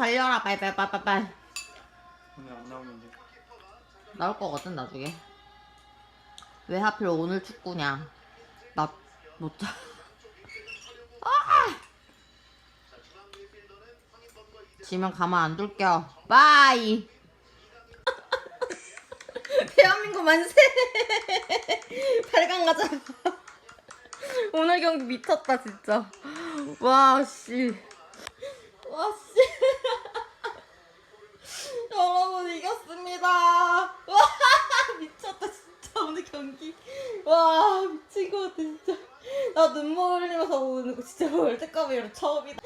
달려라. 빨빨 빨빨 빨 오늘 안 나오는데. 나올 거거든 나중에. 왜 하필 오늘 축구냐? 나 못자. 아! 지면 가만 안 둘게요 바이! 대한민국 만세! 8강 가자 오늘 경기 미쳤다 진짜 와 씨 와 씨 여러분 이겼습니다. 와 미쳤다 진짜 오늘 경기. 와 미친 것 같아 진짜. 나 눈물 흘리면서 오는 거 진짜 월드컵 이후로 처음이다.